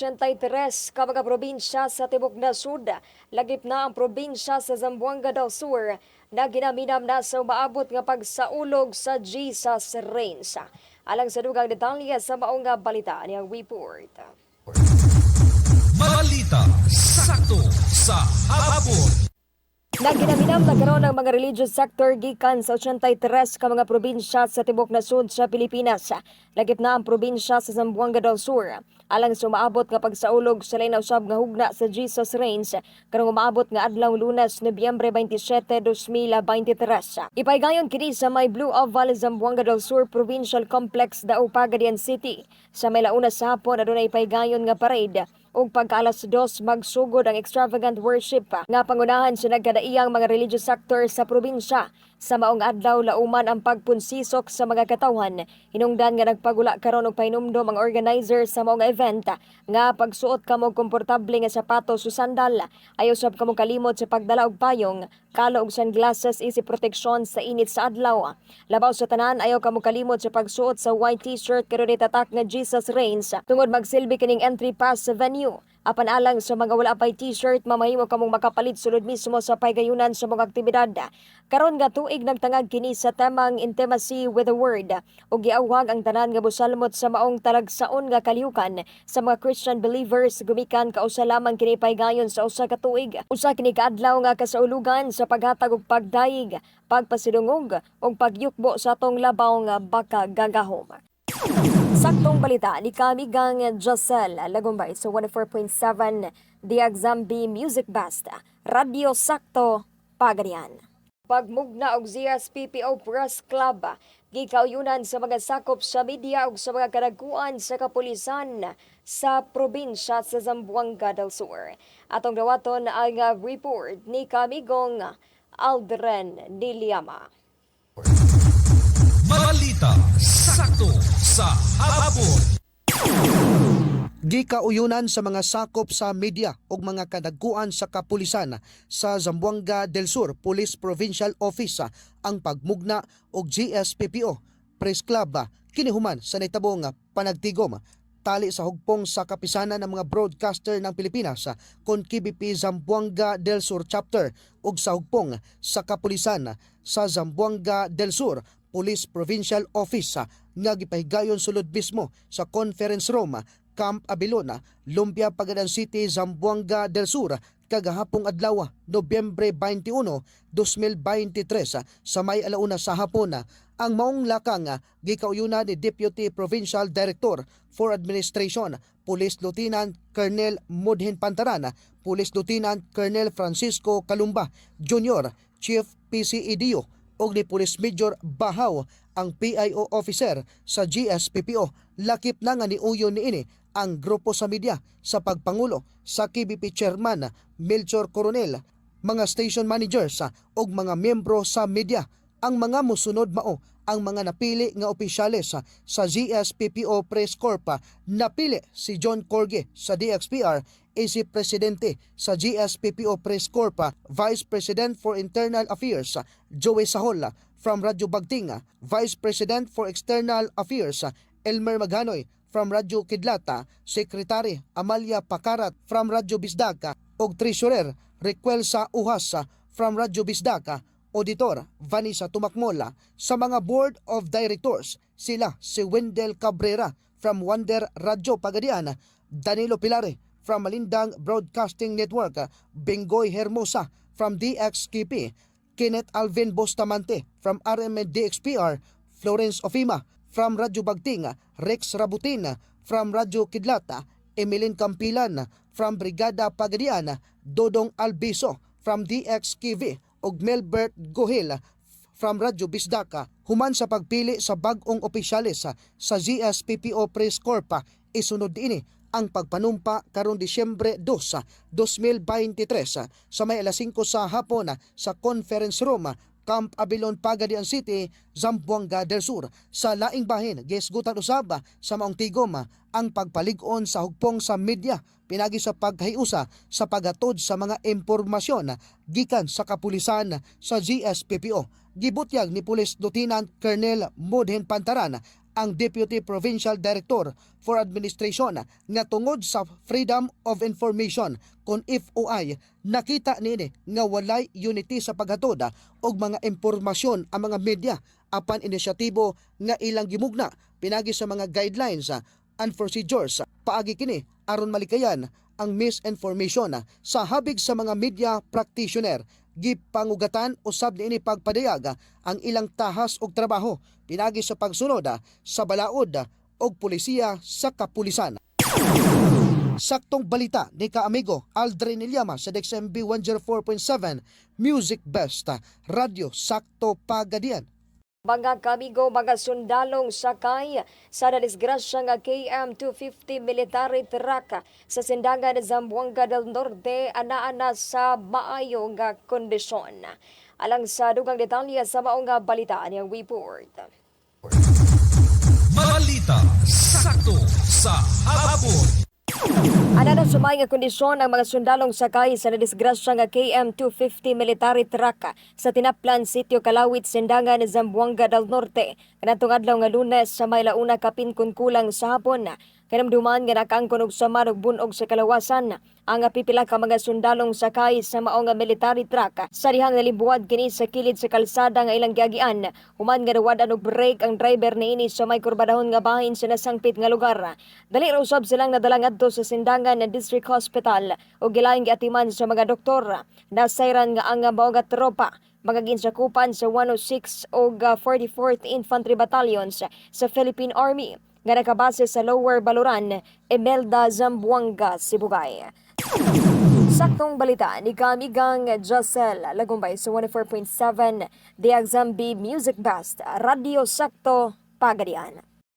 83 ka mga probinsya sa Tibok na Sud, lagip na ang probinsya sa Zamboanga del Sur na ginaminam na sa umaabot nga pagsaulog sa Jesus Rains. Alang sa dugang detalye sa maong balita niyang report. Balita sakto sa hapon. Naginaminam na karon ang mga religious sector gikan sa 83 ka mga probinsya sa tibok na sud sa Pilipinas. Lagip na ang probinsya sa Zamboanga del Sur. Alang sa umaabot nga pagsaulog sa lain na usab nga hugna sa Jesus Reigns karong umaabot nga adlaw Lunes, Nobyembre 27, 2023. Ipaygayon kini sa may Blue Oval Zamboanga del Sur Provincial Complex daw Pagadian City. Sa may launa sa hapon adunay ipaygayon nga parade ug pagkaalas dos magsugod ang extravagant worship nga pangunahan sa nagkadaiyang mga religious sector sa probinsya. Sa maong adlaw lauman ang pagpunsisok sa mga katawhan. Hinungdan nga nagpagula karon og painumdom ang organizer sa maong event nga pagsuot kamo komportable nga sapatos o sandal. Ayaw sab kamo kalimot sa pagdala og payong, kalo og sunglasses isip proteksyon sa init sa adlaw. Labaw sa tanan ayaw kamo kalimot sa pagsuot sa white t-shirt karon tatak nga Jesus Reigns tungod magsilbi kining entry pass sa venue. Apan alang sa mga wala pay t-shirt, mamahimo kamong makapalit sulod mismo sa paygayunan sa mga aktibidad. Karon nga tuig nagtangag kini sa temang Intimacy with the Word ug giawhag ang tanan nga busalmot sa maong talagsaon nga kalihukan sa mga Christian believers gumikan kausa lamang kini paygayon sa usa ka tuig. Usa kini kaadlaw nga kasaulugan sa paghatag og pagdayig, pagpasidungog ug pagyukbo sa atong labaw nga baka gagahom. Saktong balita ni Kamigang Josel Lagumbay sa 104.7 Diagzambi Music Basta Radio Sakto Pagarian. Pagmugna og ZSPPO Press Club gikauyunan sa mga sakop sa media ug sa mga kadaguan sa kapulisan sa probinsya sa Zamboanga del Sur. Atong dawaton ang report ni Kamigong Aldren Niliama. Balita sa hapon. Gikauyunan sa mga sakop sa media ug mga kadaguan sa kapulisan sa Zamboanga del Sur Police Provincial Office ang pagmugna og GSPPO Press Club kinihuman sa naitabong panagtigom tali sa hugpong sa kapisanan ng mga broadcaster ng Pilipinas kon KBP Zamboanga del Sur Chapter ug sa hugpong sa kapulisan sa Zamboanga del Sur Police Provincial Office nga gipahigayon sulod mismo sa conference room Camp Abilona, Lumpia, Pagadan City, Zamboanga del Sur kagahapong adlaw Nobyembre 21, 2023 sa may alauna sa hapon ang maong lakang gikauyunan ni Deputy Provincial Director for Administration Police Lieutenant Colonel Mudhin Pantaran, Police Lieutenant Colonel Francisco Kalumba Jr., Chief PCEDO og ni Police Major Bahaw ang PIO officer sa GSPPO lakip na nga niuyo niini ang grupo sa media sa pagpangulo sa KBP Chairman Melchor Coronel, mga station managers ug mga miyembro sa media ang mga musunod mao ang mga napili nga opisyales sa GSPPO Press Corp napili si John Corge sa DXPR isip presidente sa GSPPO Press Corp Vice President for Internal Affairs Joey Sahol from Radyo Bagting Vice President for External Affairs Elmer Maganoy from Radyo Kidlata Secretary Amalia Pakarat from Radyo Bisdaka ug Treasurer Requel sa Uhas from Radyo Bisdaka Auditor Vanessa Tumakmola. Sa mga Board of Directors sila si Wendell Cabrera from Wonder Radyo Pagadian, Danilo Pilare from Malindang Broadcasting Network, Bengoy Hermosa from DXKP, Kenneth Alvin Bustamante from RMN DXPR, Florence Ofima from Radyo Bagting, Rex Rabutin from Radyo Kidlata, Emilin Campilan from Brigada Pagadian, Dodong Albiso from DXKV, ug Melbert Gohil from Radyo Bisdaka human sa pagpili sa bag-ong opisyalis sa, GSPPO Press Corp isunod ini ang pagpanumpa karon Disyembre 2, 2023 sa may alas 5 sa hapon sa conference room Camp Abilon Pagadian City, Zamboanga del Sur. Sa laing bahin, gisgutan usab sa maong tigom ang pagpalig-on sa hugpong sa media pinagi sa paghiusa sa pagatod sa mga impormasyon gikan sa kapulisan sa GSPPO. Gibutyag ni Police Lieutenant Colonel Mudhen Pantaran ang Deputy Provincial Director for Administration nga tungod sa Freedom of Information kon FOI nakita nini nga walay unity sa paghatod og mga impormasyon ang mga media apan inisyatibo nga ilang gimugna pinagi sa mga guidelines and procedures. Paagi kini aron malikayan ang misinformation sa habig sa mga media practitioner gipangugatan usab niini pagpadayag ang ilang tahas og trabaho pinagi sa pagsunod ah, sa balaod ah, og pulisiya sa kapulisan. Saktong balita ni kaamigo Aldrin Ilyama sa DXMB 104.7 Music Best ah, Radio Sakto Pagadian. Mga kamigo, mga sundalong sakay sa nadisgrasya nga KM-250 military truck sa sindangan ng Zamboanga del Norte anaa sa maayo nga kondisyon. Alang sa dugang detalye sa maong nga balita niyang report. Balita sakto sa habon. Ana na sumay nga kondisyon ang mga sundalong sakay sa nadisgrasya nga KM-250 military truck sa Tinaplan Sitio Kalawit, Sindangan, Zamboanga del Norte. Kanatong adlaw nga lunes sa may launa kapin kun kulang sa hapon. Kanamduman nga nakaangkon og sama og bunog sa kalawasan ang pipila ka mga sundalong sakay sa mao nga military truck sa dihang nalibuad kini sa kilid sa kalsada nga ilang giagian. Human nga nawadan og break ang driver niini sa may kurbadahon nga bahin sa nasangpit nga lugar. Dali ra usab silang nadala ngadto sa sindangan na district hospital ug gilaing giatiman sa mga doktor. Nasayran nga ang mao nga tropa mga ginsakupan sa 106 o 44th Infantry Battalions sa Philippine Army nga nakabase sa Lower Baluran, Emelda, Zamboanga, Sibugay. Saktong balita ni Kamigang Jacel Lagumbay sa 104.7 The Exam B Music Best Radio Sakto Pagadian.